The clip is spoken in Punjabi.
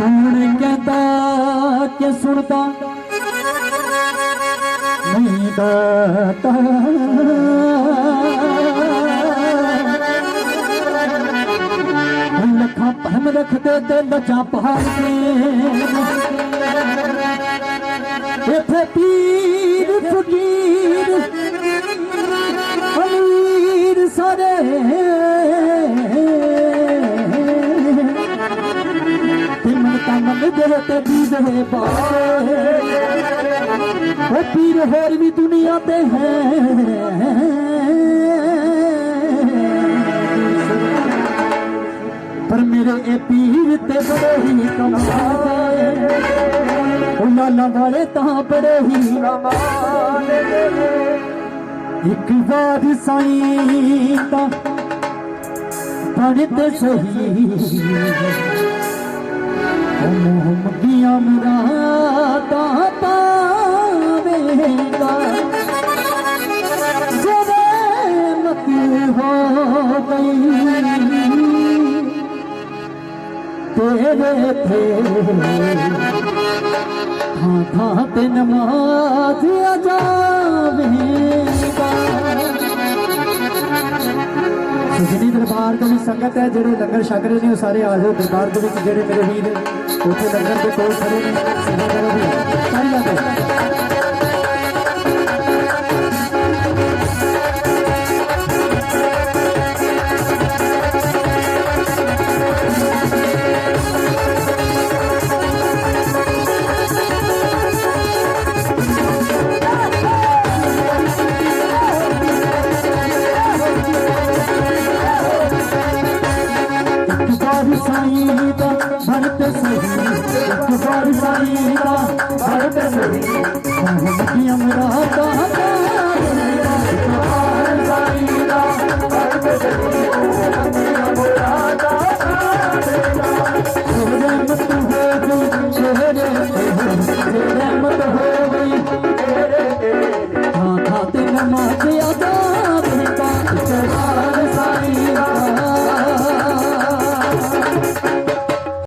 ਕੌਣ ਕਹਿੰਦਾ ਕਿ ਸੁਣਦਾ ਨਹੀਂ ਦਾਤਾ ਲੱਖਾਂ ਭਰਮ ਰੱਖਦੇ ਤੇ ਲੱਚਾਂ ਪਹਾੜ ਕੇ ਇੱਥੇ ਪੀਰ ਤਾਂ ਤੇ ਦੀ ਦੇ ਬਾਏ ਉਹ ਪੀਰ ਹੋਰ ਵੀ ਦੁਨੀਆ ਤੇ ਹੈ। ਪਰ ਮੇਰੇ ਇਹ ਪੀਰ ਤੇ ਬੜੇ ਹੀ ਕਮਾਲ ਉਹ ਲਾਲਾ ਵਾਲੇ ਤਾਂ ਬੜੇ ਹੀ ਕਮਾਲ ਇੱਕ ਵਾਰ ਸਾਈਂ ਦਾ ਬਣ ਤੇ ਸਹੀ। আমরা দাতা तेरे थे हाँ था नमाज अजा ਸੁਖਨੀ ਦਰਬਾਰ ਤੋਂ ਵੀ ਸੰਗਤ ਹੈ, ਜਿਹੜੇ ਲੰਗਰ ਛਕ ਰਹੇ ਨੇ, ਉਹ ਸਾਰੇ ਆ ਜਾਓ ਦਰਬਾਰ ਦੇ ਵਿੱਚ, ਜਿਹੜੇ ਮੇਰੇ ਵੀਰ ਉੱਥੇ ਲੰਗਰ ਦੇ ਕੋਲ ਖੜੇ ਨੇ ਸੇਵਾ ਕਰੋ ਇੱਕ ਵਾਰ ਸਾਈਂ ਦਾ ਭਰਤ ਸਹੀ ਇੱਕ ਵਾਰ